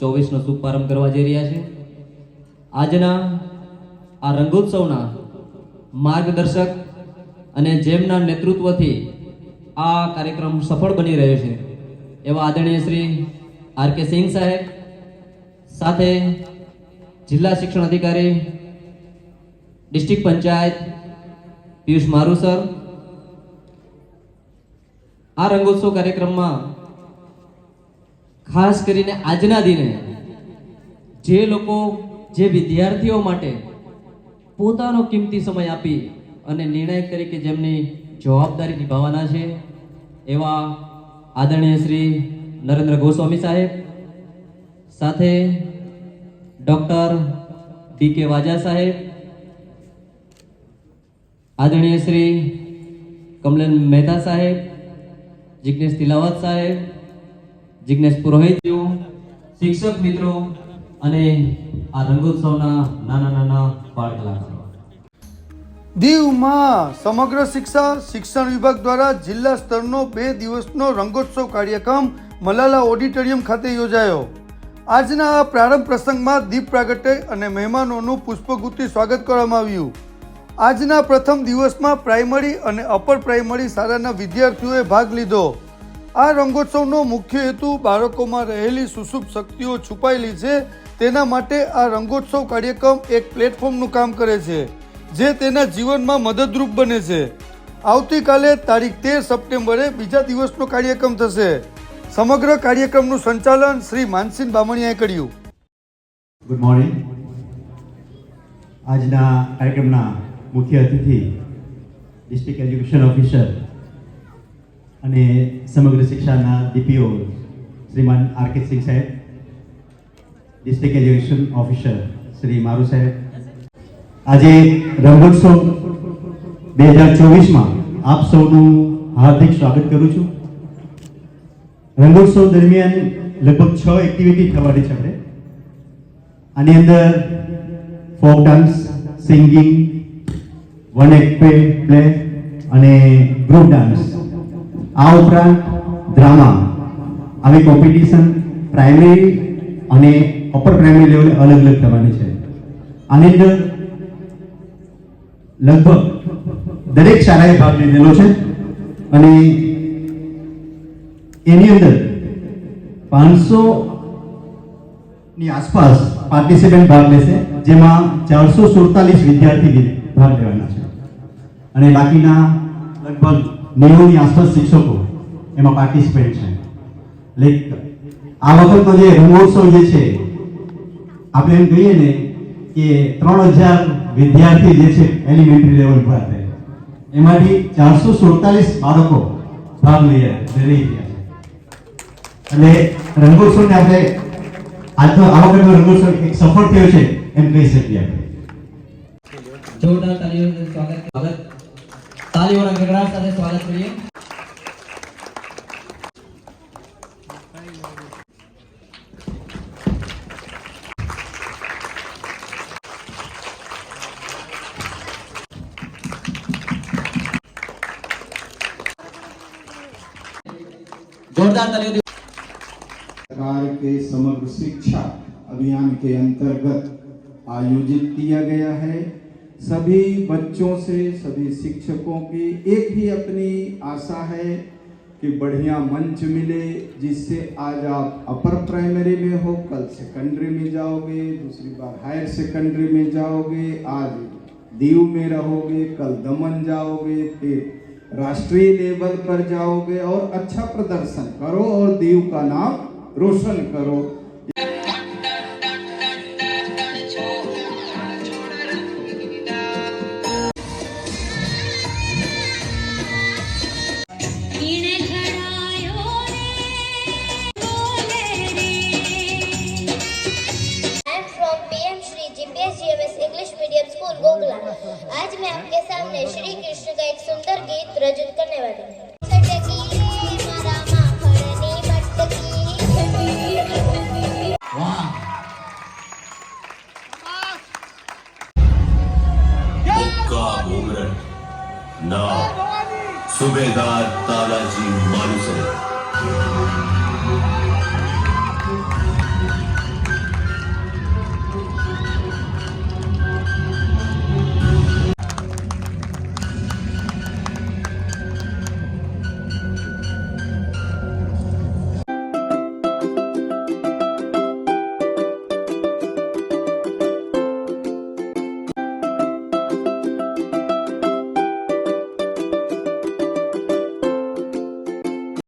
ચોવીસનો શુભારંભ કરવા જઈ રહ્યા છે. આજના આ રંગોત્સવના માર્ગદર્શક અને જેમના નેતૃત્વથી આ કાર્યક્રમ સફળ બની રહ્યો છે, એવા આદરણીય શ્રી આર કે સિંહ સાહેબ, સાથે જિલ્લા શિક્ષણ અધિકારી, ડિસ્ટ્રિક્ટ પંચાયત, પિયુષ મારુ સર. આ રંગોત્સવ કાર્યક્રમમાં ખાસ કરીને આજના દિને જે લોકો, જે વિદ્યાર્થીઓ માટે પોતાનો કિંમતી સમય આપી અને નિર્ણાયક તરીકે જેમની જવાબદારી નિભાવવાના છે, એવા આદરણીય શ્રી નરેન્દ્ર ગોસ્વામી સાહેબ, સાથે ડૉક્ટર ડી કે વાજા સાહેબ, આદરણીય શ્રી કમલેન મહેતા સાહેબ જિજ્ઞેશ તિલાવત સાહેબ જિજ્ઞેશ પુરોહિતજીઓ શિક્ષક મિત્રો અને આ રંગોત્સવના નાના નાના બાળ કલાકારો. દીવમાં સમગ્ર શિક્ષા શિક્ષણ વિભાગ દ્વારા જિલ્લા સ્તરનો બે દિવસનો રંગોત્સવ કાર્યક્રમ મલાલા ઓડિટોરિયમ ખાતે યોજાયો. આજના આ પ્રારંભ પ્રસંગમાં દીપ પ્રાગટ્ય અને મહેમાનોનું પુષ્પગુથથી સ્વાગત કરવામાં આવ્યું. આજના પ્રથમ દિવસમાં પ્રાઇમરી અને અપર પ્રાઇમરી શાળાના વિદ્યાર્થીઓએ ભાગ લીધો. આ રંગોત્સવનો મુખ્ય હેતુ બાળકોમાં રહેલી સુસુપ શક્તિઓ છુપાયેલી છે. તેના માટે આ રંગોત્સવ કાર્યક્રમ એક પ્લેટફોર્મનું કામ કરે છે, જે તેના જીવનમાં મદદરૂપ બને છે. આવતીકાલે તારીખ તેર સપ્ટેમ્બરે બીજા દિવસનો કાર્યક્રમ થશે. સમગ્ર કાર્યક્રમનું સંચાલન શ્રી માનસિંહ બામણિયાએ કર્યું. ગુડ મોર્નિંગ આજના કાર્યક્રમના મુખ્ય અતિથિ ડિસ્ટ્રિક્ટ એજ્યુકેશન ઓફિસર અને સમગ્ર શિક્ષાના ડીપીઓ શ્રીમાન આર સિંહ સાહેબ ડિસ્ટ્રિક્ટ એજ્યુકેશન ઓફિસર શ્રી મારુ સાહેબ. આજે રંગોત્સવ બે હજાર ચોવીસમાં આપ સૌનું હાર્દિક સ્વાગત કરું છું. રંગોત્સવ દરમિયાન લગભગ છ એક્ટિવિટી થવાની છે આપણે આની અંદર folk dance singing one act play અને ગ્રુપ ડાન્સ આ ઉપરાંત ડ્રામા આવી કોમ્પિટિશન પ્રાઇમરી અને અપર પ્રાઇમરી લેવલે અલગ અલગ થવાની છે. આની અંદર લગભગ દરેક શાળાએ ભાગ લીધેલો છે અને એની અંદર પાંચસો ની આસપાસ પાર્ટિસિપન્ટ ભાગ લેશે, જેમાં ચારસો સુડતાલીસ વિદ્યાર્થી ભાગ લેવાના છે. અને બાકીના લગભગ નેવુંની આસપાસ શિક્ષકો એમાં પાર્ટિસિપેન્ટ છે. લાઈક આ વખતનો જે રંગોત્સવ જે છે, આપણે એમ કહીએ ને કે ત્રણ હજાર વિદ્યાર્થી જે છે એલિમેન્ટરી લેવલ પર હતા એમાંથી ચારસો સુડતાલીસ બાળકો ભાગ લઈ લઈ ગયા છે. એટલે રંગોત્સવને આપણે આજનો, આ વખતનો રંગોત્સવ એક સફળ થયો છે, એમ કહી શકીએ આપણે. જોરદાર તાળીઓથી સ્વાગત. સ્વાગત તાળીઓના ગગડાટ સાથે સ્વાગત કરીએ જોરદાર તાળીઓથી सरकार के समग्र शिक्षा अभियान के अंतर्गत आयोजित किया गया है सभी बच्चों से, सभी शिक्षकों की एक ही अपनी आशा है कि बढ़िया मंच मिले, जिससे आज आप अपर प्राइमरी में हो, कल सेकेंडरी में जाओगे, दूसरी बार हायर सेकेंडरी में जाओगे, आज दीव में रहोगे, कल दमन जाओगे, फिर राष्ट्रीय लेवल पर जाओगे, और अच्छा प्रदर्शन करो और दीव का नाम रोशन करो। मोहन गोगला। आज मैं आपके सामने श्री कृष्ण का एक सुंदर गीत रजत करने वाली हूँ। सुबेदार तालाजी मानू